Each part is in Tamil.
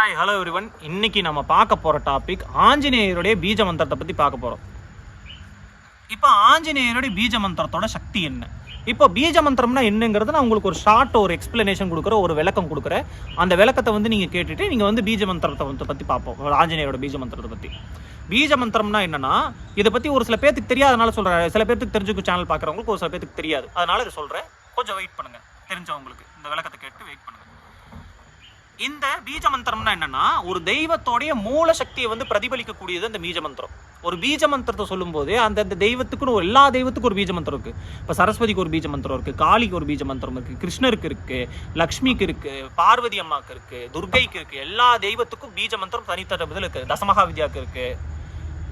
ஹாய் ஹலோ எவ்ரிவன் இன்னைக்கு நம்ம பார்க்க போகிற டாபிக் ஆஞ்சநேயருடைய பீஜ மந்திரத்தை பற்றி பார்க்க போகிறோம் இப்போ ஆஞ்சநேயருடைய பீஜ மந்திரத்தோட சக்தி என்ன? இப்போ பீஜ மந்திரம்னா என்னங்கிறது நான் உங்களுக்கு ஒரு ஷார்ட் ஒரு எக்ஸ்பிளனேஷன் கொடுக்குற ஒரு விளக்கம் கொடுக்குறேன். அந்த விளக்கத்தை வந்து நீங்கள் கேட்டுட்டு நீங்கள் வந்து பீஜ மந்திரத்தை வந்து பற்றி பார்ப்போம். ஆஞ்சநேயரோட பீஜ மந்திரத்தை பற்றி பீஜ மந்திரம்னா என்னன்னா இதை பற்றி ஒரு சில பேர்த்துக்கு தெரியாதனால சொல்கிறேன் சில பேர்த்துக்கு தெரிஞ்சுக்க சேனல் பார்க்குறவங்களுக்கு ஒரு சில பேர்த்துக்கு தெரியாது. அதனால இதை சொல்கிறேன் கொஞ்சம் வெயிட் பண்ணுங்கள் தெரிஞ்சவங்களுக்கு இந்த விளக்கத்தை கேட்டு வெயிட் பண்ணுங்கள் இந்த பீஜ மந்திரம்னா என்னன்னா ஒரு தெய்வத்தோடைய மூல சக்தியை வந்து பிரதிபலிக்கக்கூடியது அந்த பீஜ மந்திரம் ஒரு பீஜ மந்திரத்தை சொல்லும்போது அந்த அந்த தெய்வத்துக்குன்னு ஒரு எல்லா தெய்வத்துக்கும் ஒரு பீஜ மந்திரம் இருக்கு. இப்போ சரஸ்வதிக்கு ஒரு பீஜ மந்திரம் இருக்கு காளிக்கு ஒரு பீஜ மந்திரம் இருக்கு கிருஷ்ணருக்கு இருக்கு லக்ஷ்மிக்கு இருக்கு பார்வதி அம்மாக்கு இருக்கு துர்கைக்கு இருக்கு எல்லா தெய்வத்துக்கும் பீஜ மந்திரம் தனித்தனிதில் இருக்கு தசமகா வித்யாவுக்கு இருக்கு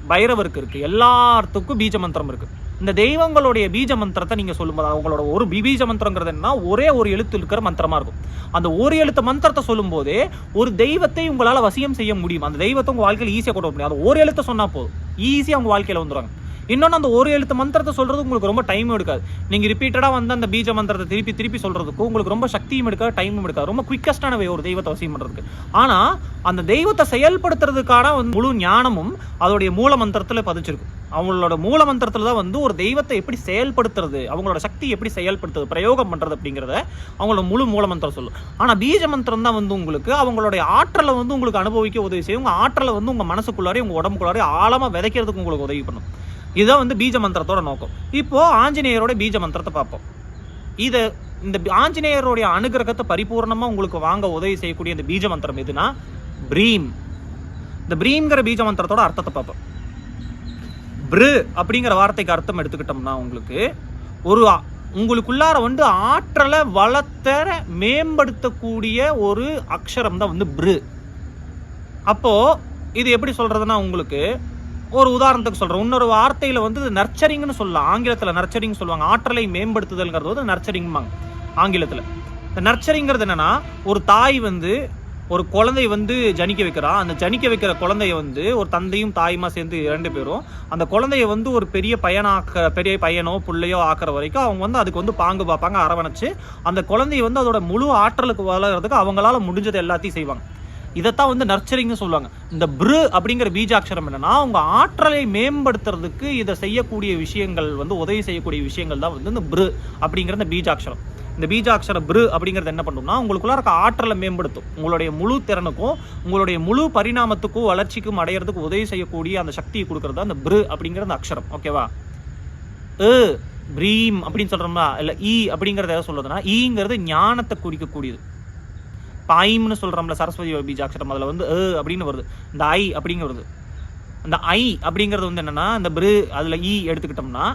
பைரவருக்கு இருக்கு எல்லாத்துக்கும் பீஜ மந்திரம் இருக்கு இந்த தெய்வங்களுடைய பீஜ மந்திரத்தை நீங்க சொல்லும்போது அவங்களோட ஒரு பீஜ மந்திரங்கிறது என்ன ஒரே ஒரு எழுத்து இருக்கிற மந்திரமா இருக்கும். அந்த ஒரு எழுத்து மந்திரத்தை சொல்லும்போதே ஒரு தெய்வத்தை உங்களால வசியம் செய்ய முடியும். அந்த தெய்வத்தை உங்க வாழ்க்கையில் ஈஸியா கொண்டு வர முடியும். அந்த ஒரு எழுத்தை சொன்னா போதும். ஈஸியா உங்க வாழ்க்கையில வந்துடுவாங்க இன்னொன்று அந்த ஒரு எழுத்து மந்திரத்தை சொல்கிறது உங்களுக்கு ரொம்ப டைம் எடுக்காது. நீங்கள் ரிப்பீட்டடாக வந்து அந்த பீஜ மந்திரத்தை திருப்பி திருப்பி சொல்கிறதுக்கும் உங்களுக்கு ரொம்ப சக்தியும் எடுக்காது டைமும் எடுக்காது. ரொம்ப குயிக்கஸ்டான வே ஒரு தெய்வத்தை வசியம் பண்ணுறதுக்கு ஆனால் அந்த தெய்வத்தை செயல்படுத்துறதுக்கான வந்து முழு ஞானமும் அதோடைய மூல மந்திரத்தில் பதிச்சிருக்கு அவங்களோட மூல மந்திரத்தில் தான் வந்து ஒரு தெய்வத்தை எப்படி செயல்படுத்துறது அவங்களோட சக்தி எப்படி செயல்படுத்துறது பிரயோகம் பண்ணுறது அப்படிங்கிறத அவங்களோட முழு மூல மந்திரம் சொல்லும். ஆனால் பீஜ மந்திரம் தான் வந்து உங்களுக்கு அவங்களுடைய ஆற்றலை வந்து உங்களுக்கு அனுபவிக்க உதவி செய்யும். உங்கள் ஆற்றலை வந்து உங்கள் மனசுக்குள்ளாரே உங்கள் உடம்புக்குள்ளாரே ஆழமாக விதைக்கிறதுக்கு உங்களுக்கு உதவி பண்ணும். இதுதான் வந்து பீஜ மந்திரத்தோட நோக்கம். இப்போ ஆஞ்சநேயரோட பீஜ மந்திரத்தை பார்ப்போம். இதை இந்த ஆஞ்சநேயருடைய அனுகிரகத்தை பரிபூர்ணமா உங்களுக்கு வாங்க உதவி செய்யக்கூடிய இந்த பீஜ மந்திரம் எதுனா பிரீம். இந்த பிரீம்ங்கிற பீஜ மந்திரத்தோட அர்த்தத்தை பார்ப்போம். பிரு அப்படிங்கிற வார்த்தைக்கு அர்த்தம் எடுத்துக்கிட்டோம்னா உங்களுக்கு ஒரு உங்களுக்குள்ளார வந்து ஆற்றலை வளர்த்தர மேம்படுத்தக்கூடிய ஒரு அக்ஷரம் தான் வந்து பிரு. அப்போ இது எப்படி சொல்றதுன்னா உங்களுக்கு ஒரு உதாரணத்துக்கு சொல்கிறேன் இன்னொரு வார்த்தையில் வந்து நர்ச்சரிங்னு சொல்லலாம். ஆங்கிலத்தில் நர்ச்சரிங் சொல்லுவாங்க. ஆற்றலை மேம்படுத்துதல்ங்கிறது வந்து நர்ச்சரிங்பாங்க ஆங்கிலத்தில். இந்த நர்ச்சரிங்கிறது என்னென்னா ஒரு தாய் வந்து ஒரு குழந்தை வந்து ஜனிக்க வைக்கிறா. அந்த ஜனிக்க வைக்கிற குழந்தைய வந்து ஒரு தந்தையும் தாயுமா சேர்ந்து இரண்டு பேரும் அந்த குழந்தைய வந்து ஒரு பெரிய பையனாக்க பெரிய பையனோ பிள்ளையோ ஆக்குற வரைக்கும் அவங்க வந்து அதுக்கு வந்து பாங்கு பார்ப்பாங்க அரவணைச்சு அந்த குழந்தைய வந்து அதோட முழு ஆற்றலுக்கு வளர்கிறதுக்கு அவங்களால முடிஞ்சது எல்லாத்தையும் செய்வாங்க. இதைத்தான் வந்து நர்ச்சரிங்னு சொல்லுவாங்க. இந்த ப்ரு அப்படிங்கிற பீஜாட்சரம் என்னன்னா உங்க ஆற்றலை மேம்படுத்துறதுக்கு இதை செய்யக்கூடிய விஷயங்கள் வந்து உதவி செய்யக்கூடிய விஷயங்கள் தான் வந்து இந்த ப்ரு அப்படிங்கிற இந்த பீஜாட்சரம். இந்த பீஜாட்சர ப்ரு அப்படிங்கிறது என்ன பண்ணும்னா உங்களுக்குள்ள இருக்க ஆற்றலை மேம்படுத்தும். உங்களுடைய முழு திறனுக்கும் உங்களுடைய முழு பரிணாமத்துக்கும் வளர்ச்சிக்கும் அடையிறதுக்கு உதவி செய்யக்கூடிய அந்த சக்தியை கொடுக்கறது தான் அந்த ப்ரு அப்படிங்கிற அந்த அக்ஷரம். ஓகேவா ஏ பிரீம் அப்படின்னு சொல்கிறோம்னா இல்லை ஈ அப்படிங்கிறத எதை சொல்கிறதுனா ஈங்கிறது ஞானத்தை குறிக்கக்கூடியது. பாயிம்னு சொல்கிறோம்ல சரஸ்வதி பீஜாட்சரம் அதில் வந்து ஏ அப்படின்னு வருது. இந்த ஐ அப்படிங்கிறது. அந்த ஐ அப்படிங்கிறது வந்து என்னென்னா இந்த பிரு அதில் ஈ எடுத்துக்கிட்டோம்னா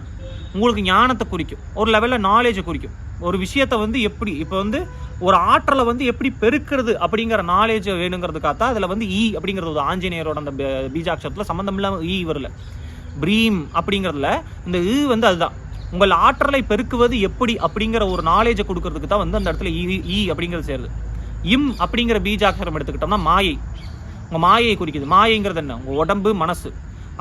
உங்களுக்கு ஞானத்தை குறிக்கும். ஒரு லெவலில் நாலேஜை குறிக்கும். ஒரு விஷயத்தை வந்து எப்படி இப்போ வந்து ஒரு ஆற்றலை வந்து எப்படி பெருக்கிறது அப்படிங்கிற நாலேஜ் வேணுங்கிறதுக்காக அதில் வந்து ஈ அப்படிங்கிறது ஒரு ஆஞ்சநேயரோட அந்த பீஜாட்சரத்தில் சம்மந்தம் இல்லாமல் ஈ வரல. பிரீம் அப்படிங்கிறதுல இந்த ஈ வந்து அதுதான். உங்கள் ஆற்றலை பெருக்குவது எப்படி அப்படிங்கிற ஒரு நாலேஜை கொடுக்கறதுக்கு தான் வந்து அந்த இடத்துல ஈ ஈ அப்படிங்கிறது சேருது. இம் அப்படிங்கிற பீஜாட்சரம் எடுத்துக்கிட்டோம்னா மாயை. உங்கள் மாயையை குறிக்குது. மாயைங்கிறது என்ன? உங்கள் உடம்பு மனசு.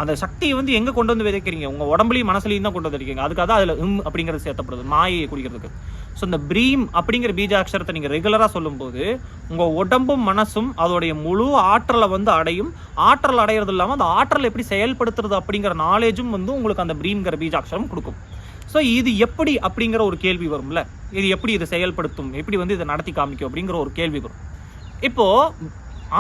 அந்த சக்தியை வந்து எங்கே கொண்டு வந்து விதைக்கிறீங்க? உங்கள் உடம்புலையும் மனசுலையும் தான் கொண்டு வந்து அதுக்காக தான் அதில் இம் அப்படிங்கிறது சேர்த்தப்படுது. மாயையை குறிக்கிறதுக்கு. ஸோ இந்த பிரீம் அப்படிங்கிற பீஜாட்சரத்தை நீங்கள் ரெகுலராக சொல்லும்போது உங்கள் உடம்பும் மனசும் அதோடைய முழு ஆற்றலை வந்து அடையும். ஆற்றல் அடையிறது இல்லாமல் அந்த ஆற்றலை எப்படி செயல்படுத்துறது அப்படிங்கிற நாலேஜும் வந்து உங்களுக்கு அந்த பிரீம்ங்கிற பீஜாட்சரம் கொடுக்கும். ஸோ இது எப்படி அப்படிங்கிற ஒரு கேள்வி வரும்ல? இது எப்படி இதை செயல்படுத்தும்? எப்படி வந்து இதை நடத்தி காமிக்கும்? அப்படிங்கிற ஒரு கேள்வி வரும். இப்போது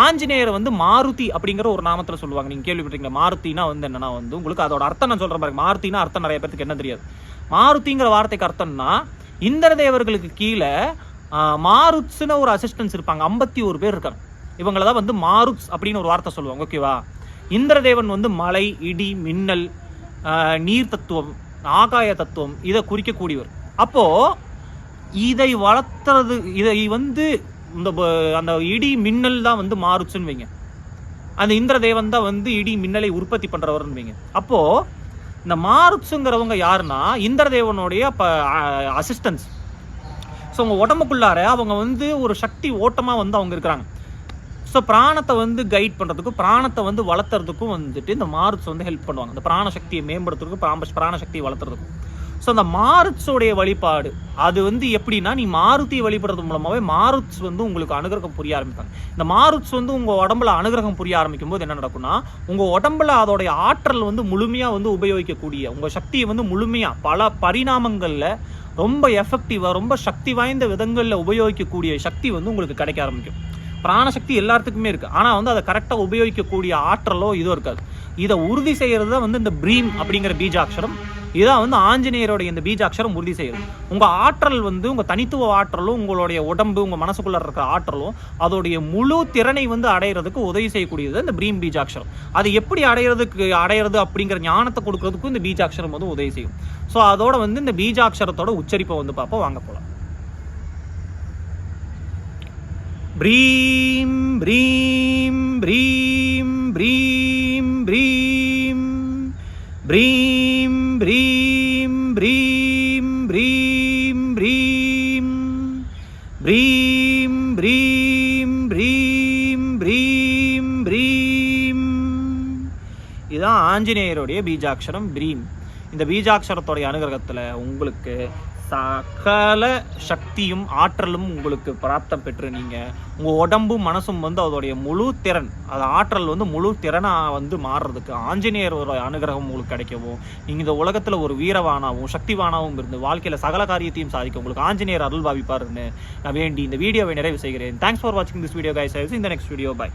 ஆஞ்சநேயரை வந்து மாருதி அப்படிங்கிற ஒரு நாமத்தில் சொல்லுவாங்க. நீங்கள் கேள்விப்பட்டிருக்கீங்க மாருத்தினா வந்து என்னன்னா வந்து உங்களுக்கு அதோட அர்த்தம் நான் சொல்கிற பாருங்க. மாருதினா அர்த்தம் நிறைய பேருக்கு என்ன தெரியாது. மாருதிங்கிற வார்த்தைக்கு அர்த்தம்னா இந்திர தேவர்களுக்கு கீழே மாருத்ஸ்னு ஒரு அசிஸ்டன்ஸ் இருப்பாங்க. ஐம்பத்தி ஒரு பேர் இருக்காங்க. இவங்கள தான் வந்து மாருத்ஸ் அப்படின்னு ஒரு வார்த்தை சொல்லுவாங்க. ஓகேவா? இந்திரதேவன் வந்து மலை இடி மின்னல் நீர் தத்துவம் ஆகாய தத்துவம் இதை குறிக்கக்கூடியவர். அப்போது இதை வளர்த்துறது இதை வந்து இந்த அந்த இடி மின்னல் தான் வந்து மாறுச்சுன்னு வைங்க. அந்த இந்திரதேவன் தான் வந்து இடி மின்னலை உற்பத்தி பண்ணுறவர்னு வைங்க. அப்போது இந்த மாருட்ஸுங்கிறவங்க யாருன்னா இந்திரதேவனுடைய அசிஸ்டன்ஸ் ஸோ அவங்க உடம்புக்குள்ளார அவங்க வந்து ஒரு சக்தி ஓட்டமாக வந்து அவங்க இருக்கிறாங்க. ஸோ பிராணத்தை வந்து கைட் பண்ணுறதுக்கும் பிராணத்தை வந்து வளர்த்துறதுக்கும் வந்துட்டு இந்த மாருட்ஸ் வந்து ஹெல்ப் பண்ணுவாங்க. இந்த பிராண சக்தியை மேம்படுத்துறதுக்கும் பிராண சக்தியை வளர்த்துறதுக்கும். ஸோ அந்த மாருத்ஸோடைய வழிபாடு அது வந்து எப்படின்னா நீ மாருத்தியை வழிபடுறது மூலமாகவே மாருத்ஸ் வந்து உங்களுக்கு அனுகிரகம் புரிய ஆரம்பிப்பாங்க. இந்த மாருத்ஸ் வந்து உங்கள் உடம்புல அனுகிரகம் புரிய ஆரம்பிக்கும் போது என்ன நடக்கும்னா உங்கள் உடம்புல அதோடைய ஆற்றல் வந்து முழுமையாக வந்து உபயோகிக்கக்கூடிய உங்கள் சக்தியை வந்து முழுமையாக பல பரிணாமங்களில் ரொம்ப எஃபெக்டிவாக ரொம்ப சக்தி வாய்ந்த விதங்களில் உபயோகிக்கக்கூடிய சக்தி வந்து உங்களுக்கு கிடைக்க ஆரம்பிக்கும். பிராணசக்தி எல்லாத்துக்குமே இருக்குது ஆனால் வந்து அதை கரெக்டாக உபயோகிக்கக்கூடிய ஆற்றலோ இதோ இருக்காது. இதை உறுதி செய்கிறது தான் வந்து இந்த ப்ரீம் அப்படிங்கிற பீஜாட்சரம். இதான் வந்து ஆஞ்சநேயருடைய இந்த பீஜாட்சரம் உறுதி செய்யுது. உங்கள் ஆற்றல் வந்து உங்கள் தனித்துவ ஆற்றலும் உங்களுடைய உடம்பு உங்கள் மனசுக்குள்ளே இருக்கிற ஆற்றலும் அதோடைய முழு திறனை வந்து அடையிறதுக்கு உதவி செய்யக்கூடியது இந்த ப்ரீம் பீஜாட்சரம். அது எப்படி அடையிறதுக்கு அடையிறது அப்படிங்கிற ஞானத்தை கொடுக்கறதுக்கும் இந்த பீஜாட்சரம் வந்து உதவி செய்யும். ஸோ அதோட வந்து இந்த பீஜாட்சரத்தோட உச்சரிப்பை வந்து பார்ப்போம். வாங்க போகலாம் ப்ரீம் ப்ரீம் ப்ரீம். ப்ரீம் ப்ரீம் ப்ரீம் ப்ரீம் ப்ரீம். இதுதான் ஆஞ்சநேயருடைய பீஜாட்சரம் ப்ரீம். இந்த பீஜாட்சரத்துடைய அனுகிரகத்தில் உங்களுக்கு சகல சக்தியும் ஆற்றலும் உங்களுக்கு பிராப்தம் பெற்று நீங்கள் உங்கள் உடம்பும் மனசும் வந்து அதோடைய முழு திறன் அது ஆற்றல் வந்து முழு திறனாக வந்து மாறுறதுக்கு ஆஞ்சநேயர் ஒரு அனுகிரகம் உங்களுக்கு கிடைக்கவும் நீங்கள் இந்த உலகத்தில் ஒரு வீரவானாவும் சக்திவானாகவும் இருந்து வாழ்க்கையில் சகல காரியத்தையும் சாதிக்க உங்களுக்கு ஆஞ்சநேயர் அருள் பாவிப்பாருன்னு நான் வேண்டி இந்த வீடியோவை நிறைவு செய்கிறேன். தேங்க்ஸ் ஃபார் வாட்சிங் திஸ் வீடியோ கைஸ் இந்த நெக்ஸ்ட் வீடியோ பை